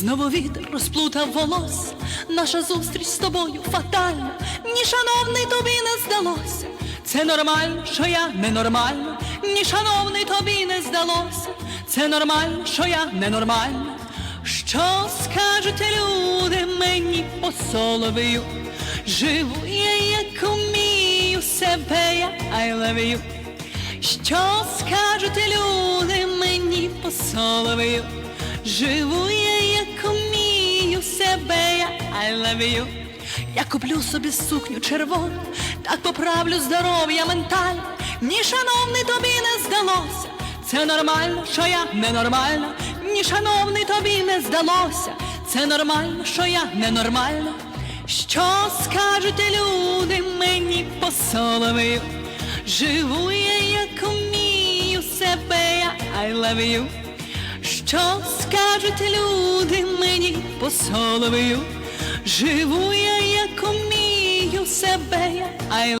Знову вітер розплутав волосся, наша зустріч з тобою фатальна. Ні, шановний, тобі не здалося. Це нормально, що я ненормальна. Ні, шановний, тобі не здалося. Це нормально, що я ненормальна. Що скажуть люди мені по соловію? Живу я, як умію себе, я I love you. Що скажуть люди мені по соловію? Живу I. Я куплю собі сукню червону, так поправлю здоров'я ментальне. Ні, шановний, тобі не здалося. Це нормально, що я ненормальна. Ні, шановний, тобі не здалося. Це нормально, що я ненормальна. Що скажуть люди мені по соловію? Живу я, як умію себе, я I love you. Що скажуть люди мені по соловію? Живу я, як умію себе, я